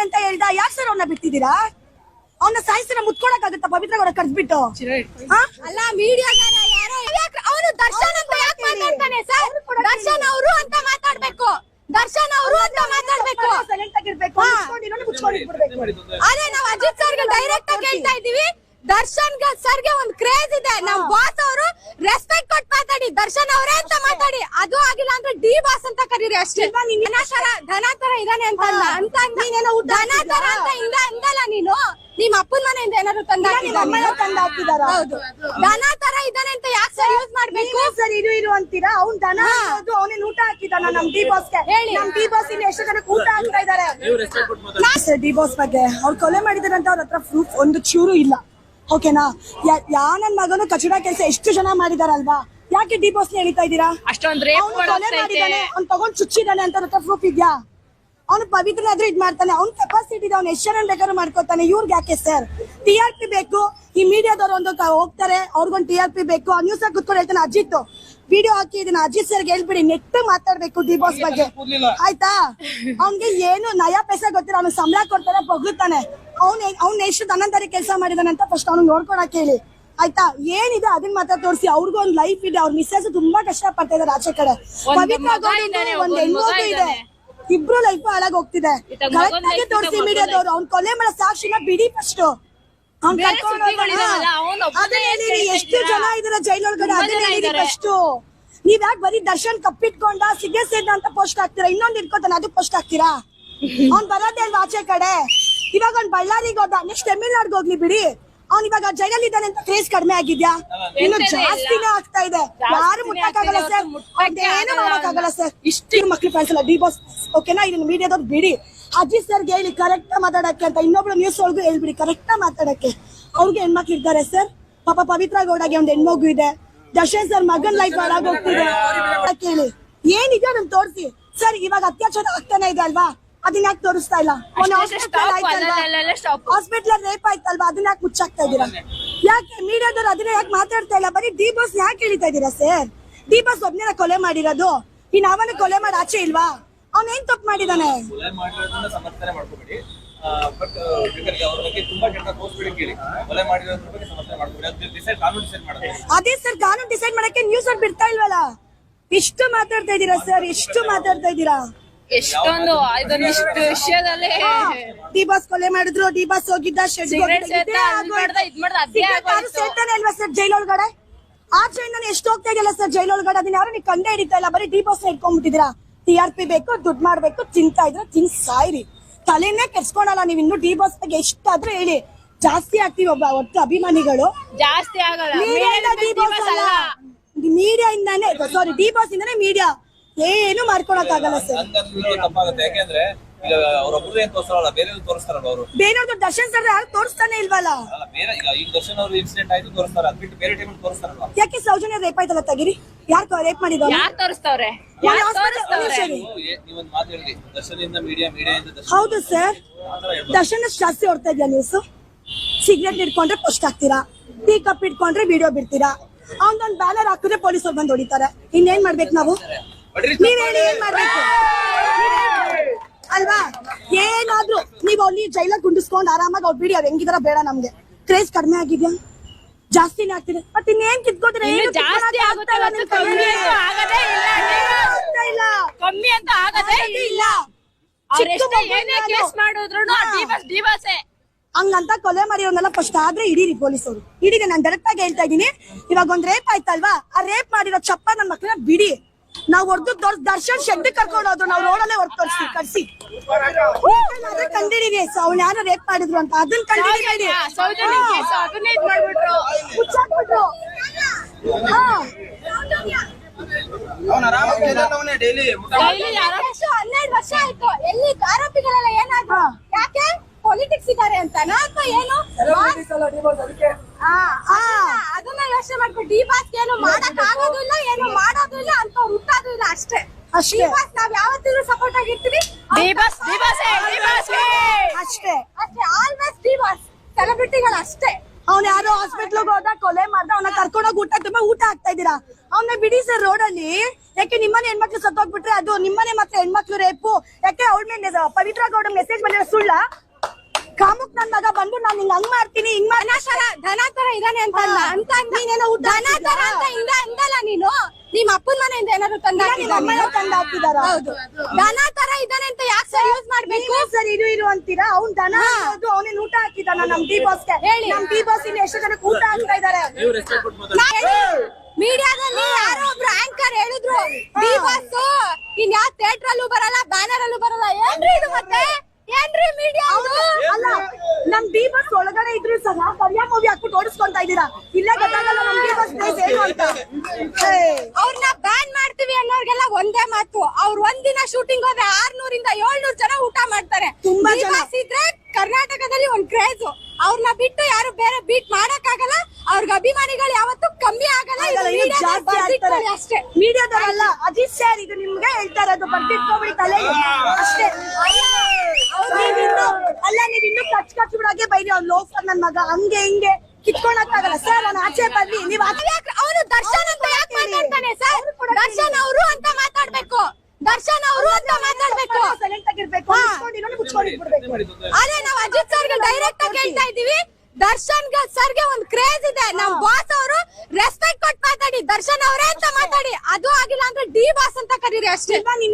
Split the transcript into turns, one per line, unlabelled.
ಅಂತ ಹೇಳ್ದ. ಯಾಕೆ ಸರ್ ಅವ್ನ ಬಿಟ್ಟಿದ್ದೀರಾ ಅವನ ಸಾಯಿಸಿನ ಮುತ್ಕೊಳಕ್ ಆಗುತ್ತಾ ಪವಿತ್ರ ಗೌಡ ಕರ್ದ್ಬಿಟ್ಟು? ಹಾ?
ಅಲ್ಲ ಮೀಡಿಯಾಗಾರ ಯಾರೋ? ಅವನು ದರ್ಶನ್ ಅಂತ ಯಾಕೆ ಮಾತಾಡ್ತಾನೆ ಸರ್ ದರ್ಶನ್ ಅವರು ಅಂತ ಮಾತಾಡ್ಬೇಕು. ದರ್ಶನ್ ಅವರು ಅಂತ ಮಾತಾಡ್ಬೇಕು. ಅದೇ ನಾವ್ ಅಜಿತ್ ಸರ್ಗೆ ಡೈರೆಕ್ಟ್ ಆಗಿ ಹೇಳ್ತಾ ಇದೀವಿ ದರ್ಶನ್ ಸರ್ಗೆ ಒಂದ್ ಕ್ರೇಜ್ ಇದೆ. ನಮ್ ಬಾಸ್ ಅವರು ರೆಸ್ಪೆಕ್ಟ್ ಕೊಟ್ ಮಾತಾಡಿ. ದರ್ಶನ್ ಅವರೇ ಅಂತ ಮಾತಾಡಿ. ಅದು ಆಗಿಲ್ಲ ಅಂದ್ರೆ ಡಿ ಬಾಸ್ ಅಂತ ಕರೀರಿ ಅಷ್ಟೇ.
ಇಲ್ವಾ ನೀನ್
ದನ ತರ ತರ ಇದಾನೆ ಅಂತ ಅಲ್ಲ. ಅಂತ ನೀನೇನೋ ದನ ತರ ಅಂತ ಇಲ್ಲ ಅಂದಲ್ಲ ನೀನು? ನಿಮ್ ಅಪ್ಪನ ಮನೆಯಿಂದ ಏನಾದ್ರು ತಂದ
ನಿಮ್ಮ ಅಮ್ಮನೇ ತಂದು ಹಾಕಿದಾರಾ?
ಹೌದು. ದನ ತರ ಇದಾನೆ ಅಂತ ಯಾಕೆ ಸರ್ ಯೂಸ್ ಮಾಡ್ಬೇಕು?
ಸರ್ ಇದು ಇರು ಅಂತೀರಾ? ಅವ್ನ್ ದನ ಅವನೇನ್ ಊಟ ಹಾಕಿದಾನ ನಮ್ ಡಿ ಬಾಸ್ಗೆ
ಹೇಳಿ.
ನಮ್ ಡಿ ಬಾಸ್ ಇಲ್ಲಿ ಎಷ್ಟು ಜನಕ್ಕೆ ಊಟ ಹಾಕ್ತಾ ಇದಾರೆ ಡಿ ಬಾಸ್ ಬಗ್ಗೆ ಅವ್ರು ಕೊಲೆ ಮಾಡಿದಾರಂತ ಅಂತ ಅವ್ರ ಹತ್ರ ಪ್ರೂಫ್ ಒಂದು ಚೂರು ಇಲ್ಲ. ಓಕೆನಾ? ಯಾ- ನನ್ ಮಗನು ಕಚಡ ಕೆಲಸ ಎಷ್ಟು ಜನ ಮಾಡಿದಾರಲ್ವಾ? ಯಾಕೆ ಡಿ ಬಾಸ್ ಎಳಿತಾ ಇದ್ದೀರಾ?
ಅಷ್ಟೊಂದ್ ರೇಪ್
ಅವ್ನು ಕೊಲೆ ಮಾಡಿದಾನೆ. ಅವ್ನು ತಗೊಂಡ್ ಚುಚ್ಚಿದಾನೆ ಅಂತ ಹತ್ರ ಪ್ರೂಫ್ ಇದ್ಯಾ? ಅವ್ನು ಪವಿತ್ರನಾದ್ರೂ ಇದ್ ಮಾಡ್ತಾನೆ. ಅವ್ನ್ ಕೆಪಾಸಿಟಿ ಇದೆ. ಅವ್ನು ಎಷ್ಟು ಜನ ಬೇಕಾದ್ರೂ ಮಾಡ್ಕೋತಾನೆ. ಇವ್ರಿಗೆ ಯಾಕೆ ಸರ್? ಟಿ ಆರ್ ಪಿ ಬೇಕು. ಈ ಮೀಡಿಯಾದವ್ರು ಒಂದು ಹೋಗ್ತಾರೆ. ಅವ್ರಿಗೊಂದು ಟಿ ಆರ್ ಪಿ ಬೇಕು. ಆ ನ್ಯೂಸ್ ಕುತ್ಕೊಂಡು ಹೇಳ್ತಾನೆ ಅಜಿತ್. ವಿಡಿಯೋ ಹಾಕಿ ಇದನ್ನ ಅಜಿತ್ ಸರ್ ಹೇಳ್ಬಿಡಿ ನೆಟ್ ಮಾತಾಡ್ಬೇಕು ಡಿ ಬಾಸ್ ಬಗ್ಗೆ. ಆಯ್ತಾ? ಅವ್ನ್ಗೆ ಏನು ನಯ ಪೈಸೆ ಗೊತ್ತಿಲ್ಲ ಅವ್ನು ಸಂಬಳ ಕೊಡ್ತಾರೆ ಬಗ್ಗುತ್ತಾನೆ. ಅವ್ನ್ ಅವ್ನ ಎಷ್ಟು ತನ್ನಂತಾರೆ ಕೆಲಸ ಮಾಡಿದಾನೆ ಅಂತ ಫಸ್ಟ್ ಅವ್ನು ನೋಡ್ಕೊಳಕ್ ಹೇಳಿ. ಆಯ್ತಾ? ಏನಿದೆ ಅದನ್ನ ಮಾತ್ರ ತೋರಿಸಿ. ಅವ್ರಿಗೂ ಒಂದ್ ಲೈಫ್ ಇದೆ ಅವ್ರ ಮಿಸ್ಸಸ್ ತುಂಬಾ ಕಷ್ಟ ಪಡ್ತಾ ಇದಾರೆ ಆಚೆ ಕಡೆ.
ಒಂದ್
ಪವಿತ್ರ
ಮಗ
ಒಂದ್ ಹೆಣ್ಮಗು ಇದೆ. ಇಬ್ರು ಲೈಫ್ ಹಾಳಾಗ್ ಹೋಗ್ತಿದೆ. ಕರೆಕ್ಟ್ ಆಗಿ ತೋರಿಸಿ ಮೀಡಿಯಾದವ್ರು ಅವ್ನ್ ಕೊಲೆ ಮಾಡೋ ಸಾಕ್ಷಿನ ಬಿಡಿ ಫಸ್ಟ್ ಎಷ್ಟು? ಜನ ಇದಾರೆ ಜೈಲೊಳಗಡೆ ಅದನ್ನ. ಫಸ್ಟ್ ನೀವ್ ಯಾಕೆ ಬರೀ ದರ್ಶನ್ ಕಪ್ಪಿಟ್ಕೊಂಡ ಸಿಗ್ಗೆ ಸೇದ ಅಂತ ಪೋಸ್ಟ್ ಹಾಕ್ತೀರಾ? ಇನ್ನೊಂದ್ ಇಟ್ಕೋತಾನೆ ಅದು ಪೋಸ್ಟ್ ಹಾಕ್ತೀರಾ? ಅವ್ನ್ ಬರೋದೇ ಅಲ್ವಾ ಆಚೆ ಕಡೆ? ಇವಾಗ ಅವ್ನ್ ಬಳ್ಳಾರಿಗೆ ಹೋದ ನೆಕ್ಸ್ಟ್ ತಮಿಳ್ನಾಡ್ಗೆ ಹೋಗ್ಲಿ ಬಿಡಿ. ಅವ್ನ್ ಇವಾಗ ಜೈಲಲ್ಲಿ ಇದ್ದಾನೆ ಅಂತ ಕ್ರೇಜ್ ಕಡಿಮೆ ಆಗಿದ್ಯಾ? ಇನ್ನು ಜಾಸ್ತಿನೇ ಆಗ್ತಾ ಇದೆ. ಯಾರು ಮುಟ್ಟಕ್ಕಾಗಲ್ಲ ಸರ್. ಏನು
ಆಗಲ್ಲ
ಮಾಡಕ್ಕಾಗಲ್ಲ ಸರ್. ಇಷ್ಟು ಮಕ್ಳು ಕಳ್ಸಲ್ಲ ಡಿ ಬಾಸ್ ಓಕೆನಾ ಇದನ್ನ ಮೀಡಿಯಾದವ್ರು ಬಿಡಿ. ಅಜಿತ್ ಸರ್ ಹೇಳಿ ಕರೆಕ್ಟ್ ಮಾತಾಡಕ್ಕೆ ಅಂತ ಇನ್ನೊಬ್ಳು ನ್ಯೂಸ್ ಒಳಗೂ ಹೇಳ್ಬಿಡಿ ಕರೆಕ್ಟ್ ಮಾತಾಡಕ್ಕೆ. ಅವ್ರಿಗೆ ಹೆಣ್ಮಕ್ಳು ಇದ್ದಾರೆ ಸರ್ ಪಾಪ ಪವಿತ್ರ ಗೌಡಗೆ ಒಂದು ಹೆಣ್ಮಗು ಇದೆ. ದರ್ಶನ್ ಸರ್ ಮಗನ್ ಲೈಫ್ ಹಾಳಾಗೋಗ್ತಿದೆ ಕೇಳಿ. ಏನಿದೆ ಅದನ್ನ ತೋರಿಸಿ. ಸರ್ ಇವಾಗ ಅತ್ಯಾಚಾರ ಆಗ್ತಾನೆ ಇದೆ ಅಲ್ವಾ? ಅದನ್ನ ಯಾಕೆ ತೋರಿಸ್ತಾ ಇಲ್ಲ. ಹಾಸ್ಪಿಟಲ್ ರೇಪ್ ಆಯ್ತಲ್ವಾ? ಅದನ್ನ ಯಾಕೆ ಮುಚ್ಚಾಕ್ತಾ ಇದೀರಾ ಯಾಕೆ ಮೀಡಿಯಾದವ್ರು ಅದನ್ನ ಯಾಕೆ ಮಾತಾಡ್ತಾ ಇಲ್ಲ? ಬರೀ ಡಿ ಬಾಸ್ ಯಾಕೆ ಹೇಳ್ತಾ ಇದೀರಾ ಸರ್ ಡಿ ಬಾಸ್ ಒಬ್ನೇನ ಕೊಲೆ ಮಾಡಿರೋದು? ಇನ್ ಅವನ ಕೊಲೆ ಮಾಡಿ ಆಚೆ ಇಲ್ವಾ? ಅವ್ನ್ ಏನ್ ತಪ್ಪು ಮಾಡಿದಾನೆ?
ಬಟ್ ಬಗ್ಗೆ ತುಂಬಾ ಕೇಳಿ. ಅದು ಡಿಸೈಡ್ ಕಾನೂನು ಮಾಡೋದು
ಅದೇ ಸರ್ ಕಾನೂನು ಡಿಸೈಡ್ ಮಾಡಕ್ಕೆ ನ್ಯೂಸ್ ಅವ್ರು ಬಿಡ್ತಾ ಇಲ್ವಲ್ಲ? ಇಷ್ಟು ಮಾತಾಡ್ತಾ ಇದ್ದೀರಾ ಸರ್ ಎಷ್ಟು ಮಾತಾಡ್ತಾ ಇದ್ದೀರಾ?
ಎಷ್ಟೊಂದು ಇದೊಂದಿಷ್ಟು ವಿಷಯದಲ್ಲಿ
ಡಿ ಬಾಸ್ ಕೊಲೆ ಮಾಡಿದ್ರು ಡಿ ಬಾಸ್ ಹೋಗಿದ್ದ. ಸೇರ್ತಾನೆ ಅಲ್ವಾ ಸರ್ ಜೈಲೊಳಗಡೆ? ಆ ನಾನು ಎಷ್ಟು ಹೋಗ್ತಾ ಇದೆಯಲ್ಲ ಸರ್ ಜೈಲ್ ಒಳಗಡೆ ಅದನ್ನ ಯಾರು ನೀವು ಕಂಡೇ ಹಿಡಿತಾ ಇಲ್ಲ ಬರೀ ಡಿ ಬಾಸ್ ಇಟ್ಕೊಂಡ್ಬಿಟ್ಟಿದ್ದೀರಾ ಟಿ ಆರ್ ಪಿ ಬೇಕು ದುಡ್ಡು ಮಾಡ್ಬೇಕು ತಿಂತಾ ಇದ್ರೆ ತಿನ್ ಸಾಯ್ರಿ. ತಲೆನೇ ಕೆಡ್ಸ್ಕೊಳಲ್ಲ ನೀವು ಇನ್ನು ಡಿ ಬಾಸ್ ಬಗ್ಗೆ ಎಷ್ಟಾದ್ರೂ ಹೇಳಿ. ಜಾಸ್ತಿ ಆಗ್ತೀವಿ ಒಬ್ಬ ಒಟ್ಟು ಅಭಿಮಾನಿಗಳು.
ಜಾಸ್ತಿ ಆಗಲ್ಲ.
ಮೀಡಿಯಾದಿಂದ ಡಿ ಬಾಸ್ ಅಲ್ಲ. ಮೀಡಿಯಾ ಇಂದಾನೆ ಸಾರಿ ಡಿ ಬಾಸ್ ಇಂದಾನೆ ಮೀಡಿಯಾ ಏನು ಮಾಡ್ಕೊಳಕ್ ಆಗಲ್ಲ ಸರ್
ಹಂಗಂದ್ರೆ ತಪ್ಪಾಗುತ್ತೆ. ಯಾಕೆಂದ್ರೆ ಈಗ ಅವ್ರೊಬ್ರು ಏನ್ ತೋರಿಸ್ತಾರಲ್ಲ ಬೇರೆ ತೋರಿಸ್ತಾರಲ್ಲ ಅವರು.
ಬೇರೆಯವ್ರದ್ದು ದರ್ಶನ್ ಸರ್ ಯಾರು ತೋರಿಸ್ತಾನೆ ಇಲ್ವಲ್ಲ?
ಅಲ್ಲ ಬೇರೆ ಈಗ ಈಗ ದರ್ಶನ್ ಅವ್ರ ಇನ್ಸಿಡೆಂಟ್ ಆಯ್ತು ತೋರಿಸ್ತಾರೆ. ಅದ್ ಬಿಟ್ಟು ಬೇರೆ ಟೈಮ್ ತೋರಿಸ್ತಾರಲ್ಲ
ಯಾಕೆ ಸೌಜನ್ಯ ರೇಪ್ ಆಯ್ತಲ್ಲ ತೆಗಿರಿ. ಯಾರು ರೇಪ್ ಮಾಡಿದ್ರು
ಯಾರ್ ತೋರಿಸ್ತವ್ರೆ? ಯಾರ್ ತೋರಿಸ್ತವ್ರೆ?
ನೀವೊಂದ್ ಮಾತು ಹೇಳಿ ದರ್ಶನ್ ಇಂದ ಮೀಡಿಯಾ ಮೀಡಿಯಾ ಇಂದ ದರ್ಶನ್
ಹೌದು ಸರ್. ದರ್ಶನ ಜಾಸ್ತಿ ಹೊಡ್ತಾ ಇದೆಯಾ ನ್ಯೂಸ್ ಸಿಗರೇಟ್ ಇಟ್ಕೊಂಡ್ರೆ ಪೋಸ್ಟ್ ಹಾಕ್ತೀರಾ? ಟೀ ಕಪ್ ಇಟ್ಕೊಂಡ್ರೆ ವಿಡಿಯೋ ಬಿಡ್ತೀರಾ? ಅವ್ನೊಂದ್ ಬ್ಯಾನರ್ ಹಾಕಿದ್ರೆ ಪೊಲೀಸರು ಬಂದು ಹೊಡಿತಾರೆ. ಇನ್ನೇನ್ ಮಾಡ್ಬೇಕು ನಾವು? ನೀವ್ ಹೇಳಿ ಏನ್ ಮಾಡ್ಬೇಕು? ಅಲ್ವಾ? ಏನಾದ್ರೂ ನೀವ್ ಅಲ್ಲಿ ಜೈಲಾಗ ಗುಂಡಿಸ್ಕೊಂಡ್ ಆರಾಮಾಗಿ ಅವ್ರು ಬಿಡಿ ಅವ್ರು ಹೆಂಗಿದಾರ ಬೇಡ ನಮ್ಗೆ. ಕ್ರೇಜ್ ಕಡಿಮೆ ಆಗಿದ್ಯಾ? ಜಾಸ್ತಿನೇ ಆಗ್ತಿದೆ. ಮತ್ತೆ ಇನ್ನೇನ್
ಕಿತ್ಕೋತೀರ?
ಏನು
ಜಾಸ್ತಿ ಆಗುತ್ತೆ
ಇಲ್ಲ
ಹೊರ್ತು ಕಮ್ಮಿ ಅಂತೂ ಆಗದೇ ಇಲ್ಲ
ಆಗ್ತಾ ಇಲ್ಲ.
ಕಮ್ಮಿ ಅಂತ ಆಗದೇ
ಆಗದೇ
ಇಲ್ಲ.
ಇಲ್ಲ. ಚಿಕ್ಕ
ಅವ್ರೆಷ್ಟೇ
ಮಗು
ಏನೇ
ನಾನು.
ಕೇಸ್ ಮಾಡಿದ್ರು
ಹಾ.
ಡಿವಸ್ ಡಿವಸೆ.
ಹಂಗಂತ ಕೊಲೆ ಮಾಡಿರೋನೆಲ್ಲ ಫಸ್ಟ್. ಆದ್ರೆ ಹಿಡೀರಿ ಪೊಲೀಸರು ಹಿಡೀರಿ ನಾನು ಡೈರೆಕ್ಟ್ ಆಗಿ ಹೇಳ್ತಾ ಇದೀನಿ ಇವಾಗ ಒಂದ್ ರೇಪ್ ಆಯ್ತಲ್ವಾ? ಆ ರೇಪ್ ಮಾಡಿರೋ ಚಪ್ಪ ನನ್ ಮಕ್ಳನ್ನ ಬಿಡಿ. ನಾವ್ ಹೊಡೆದು ದರ್ಶನ್ ಶೆಡ್ ಕರ್ಕೊಂಡು ಹೋದ್ರು. ನಾವ್ ರೋಡಲ್ಲೇ ಹೊರತು ತೋರಿಸಿ ಕರ್ಸಿ. ಕಂಡಿಡೀರಿ. ಅವ್ನ ಯಾರು ರೇಪ್ ಮಾಡಿದ್ರು ಅಂತ. ಅದನ್ನ
ಮಾಡ್ಬಿಟ್ರು?
ಮುಚ್ಚಾಕ್ಬಿಟ್ರು ಹಾ.
ಹನ್ನೆರಡು ವರ್ಷ ಆಯ್ತು. ಎಲ್ಲಿ ಆರೋಪಿಗಳೆಲ್ಲ ಏನಾದ್ರು? ಯಾಕೆ? ಪೊಲಿಟಿಕ್ಸ್ ಇದಾರೆ ಅಂತನಾ ಅಥವಾ ಏನು? ಅದನ್ನ ಯೋಚನೆ ಮಾಡ್ಬಿಟ್ಟು ಈ ಬಾಸ್ ಏನು ಮಾಡಕ್ ಆಗೋದು ಇಲ್ಲ ಏನು ಮಾಡೋದು ಇಲ್ಲ ಅಂತ ಹುಟ್ಟೋದು ಇಲ್ಲ ಅಷ್ಟೇ. ಬಾಸ್ ನಾವ್ ಯಾವತ್ತಿದ್ರು ಸಪೋರ್ಟ್ ಆಗಿರ್ತೀವಿ
ಡಿಬಸ್ ಡಿಬಸೆ ಏ
ಅಷ್ಟೇ.
ಅಷ್ಟೇ ಆಲ್ವೇಸ್ ಡಿ ಬಾಸ್ ಸೆಲೆಬ್ರಿಟಿಗಳು ಅಷ್ಟೇ.
ಅವ್ನ ಯಾರೋ ಹಾಸ್ಪಿಟ್ಲಿಗೆ ಹೋದ ಕೊಲೆ ಮಾಡ್ದ ಅವನ ಕರ್ಕೊಂಡೋಗಿ ಊಟ ತುಂಬಾ ಊಟ ಆಗ್ತಾ ಇದೀರಾ ಅವನ್ನ ಬಿಡಿ ಸರ್ ರೋಡ್ ಅಲ್ಲಿ ಯಾಕೆ ನಿಮ್ಮನೆ ಹೆಣ್ಮಕ್ಳು ಸತ್ತೋಗ್ಬಿಟ್ರೆ ಅದು ನಿಮ್ಮನೆ ಮತ್ತೆ ಹೆಣ್ಮಕ್ಳು ರೇಪು ಯಾಕೆ ಅವಳ ಮೇಲೆ ಪವಿತ್ರ ಗೌಡ ಮೆಸೇಜ್ ಬಂದಿರೋ ಸುಳ್ಳ? ಕಾಮುಕ್ ನನ್ ಮಗ ಬಂದು ನಾನ್ ನಿಂಗ್ ಹಂಗ್ ಮಾಡ್ತೀನಿ ಹಿಂಗ್
ದನ ಧನ ತರ ಇದಾನೆ ಅಂತ ಅಲ್ಲ ಅಂತ.
ನೀನೇನೋ ಊಟ
ದನ ತರ ಅಂತ ಹಿಂಗ ಅಂದಲ್ಲ ನೀನು. ನಿಮ್ ಅಪ್ಪನ ಮನೆಯಿಂದ ಏನಾದ್ರು ತಂದ
ತಂದ ಹಾಕಿದಾರ
ಹೌದು ದನ ತರ ಇದಾನೆ ಅಂತ ಯಾಕೆ ಸರ್ ಯೂಸ್ ಮಾಡ್ಬೇಕು?
ಸರ್ ಇದು ಇರು ಅಂತೀರಾ? ಅವ್ನ್ ದನ ಅವನೇ ಅವನೇನ್ ಊಟ ಹಾಕಿದಾನ ನಮ್ ಡಿ ಬಾಸ್ಗೆ
ಹೇಳಿ.
ನಮ್ ಡಿ ಬಾಸ್ ಇಲ್ಲಿ ಎಷ್ಟು ಜನಕ್ಕೆ ಊಟ ಹಾಕ್ತಾ ಇದಾರೆ
ಮೀಡಿಯಾದಲ್ಲಿ ಯಾರೋ ಒಬ್ರು ಆಂಕರ್ ಹೇಳಿದ್ರು. ಡಿ ಬಾಸ್ ಇನ್ ಯಾವ ಥಿಯೇಟರ್ ಅಲ್ಲೂ ಬರಲ್ಲ ಬ್ಯಾನರ್ ಅಲ್ಲೂ ಬರಲ್ಲ. ಏನ್ರಿ ಇದು ಮತ್ತೆ? ಏನ್ರಿ ಮೀಡಿಯಾ
ಅಲ್ಲ ನಮ್ ಡಿ ಬಸ್ ಒಳಗಡೆ ಇದ್ರು ಸಹ ಕರಿಯ ಮೂವಿ ಹಾಕ್ಬಿಟ್ಟು ಓಡಿಸ್ಕೊಂತಾ ಇದೀರಾ ಇಲ್ಲೇ ಗೊತ್ತಾಗಲ್ಲ ನಮ್ ಡಿ ಬಸ್ ಪ್ಲೇಸ್ ಏನು ಅಂತ.
ಅವ್ರನ್ನ ಬ್ಯಾನ್ ಮಾಡ್ತೀವಿ ಅನ್ನೋರ್ಗೆಲ್ಲ ಒಂದೇ ಮಾತು. ಅವ್ರು ಒಂದಿನ ಶೂಟಿಂಗ್ ಹೋದ್ರೆ ಆರ್ನೂರಿಂದ ಏಳ್ನೂರ್ ಜನ ಊಟ ಮಾಡ್ತಾರೆ.
ತುಂಬಾ ಜನ.
ಡಿ ಇದ್ರೆ ಕರ್ನಾಟಕದಲ್ಲಿ ಒಂದ್ ಕ್ರೇಜ್ ಅವ್ರನ್ನ ಬಿಟ್ಟು ಯಾರು ಬೇರೆ ಬೀಟ್ ಮಾಡಕ್ ಆಗಲ್ಲ ಅವ್ರಿಗೆ ಅಭಿಮಾನಿಗಳು ಯಾವತ್ತೂ ಕಮ್ಮಿ ಆಗಲ್ಲ. ಅಷ್ಟೇ.
ಮೀಡಿಯಾದವರಲ್ಲ ಅಜಿತ್ ಸರ್ ಇದು ನಿಮ್ಗೆ ಹೇಳ್ತಾ ಇರೋದು ಬರ್ತಿಟ್ಕೊಬಿಡಿ ತಲೆಗೆ. ಅಷ್ಟೇ. ಅಲ್ಲ ನೀನು ಕಚ್ ಕಚ್ ಬಿಡೋಕೆ ಬೈರಿ ಅವ್ನು ಲೋಫರ್ ನನ್ ಮಗ. ಹಂಗೆ ಹಿಂಗೆ ಕಿತ್ಕೊಳಕ್ಕಾಗಲ್ಲ. ಸರ್ ಅವ್ನು ಆಚೆ ಬರ್ಲಿ ನೀವ್
ಅವನು ದರ್ಶನ್ ಅಂತ ಯಾಕೆ ಮಾತಾಡ್ತಾನೆ ಸರ್? ದರ್ಶನ್ ಅವರು ಅಂತ ಮಾತಾಡ್ಬೇಕು. ದರ್ಶನ್ ಅವರು ಅಂತ ಮಾತಾಡ್ಬೇಕು? ಅದೇ ನಾವ್ ಅಜಿತ್ ಸರ್ಗೆ ಡೈರೆಕ್ಟ್ ಆಗಿ ಹೇಳ್ತಾ ಇದೀವಿ ದರ್ಶನ್ ಸರ್ಗೆ ಒಂದ್ ಕ್ರೇಜ್ ಇದೆ. ನಮ್ ಬಾಸ್ ಅವರು ರೆಸ್ಪೆಕ್ಟ್ ಕೊಟ್ ಮಾತಾಡಿ. ದರ್ಶನ್ ಅವರೇ ಅಂತ ಮಾತಾಡಿ. ಅದು ಆಗಿಲ್ಲ ಅಂದ್ರೆ ಡಿ ಬಾಸ್ ಅಂತ ಕರೀರಿ ಅಷ್ಟೇ.
ನೀನ್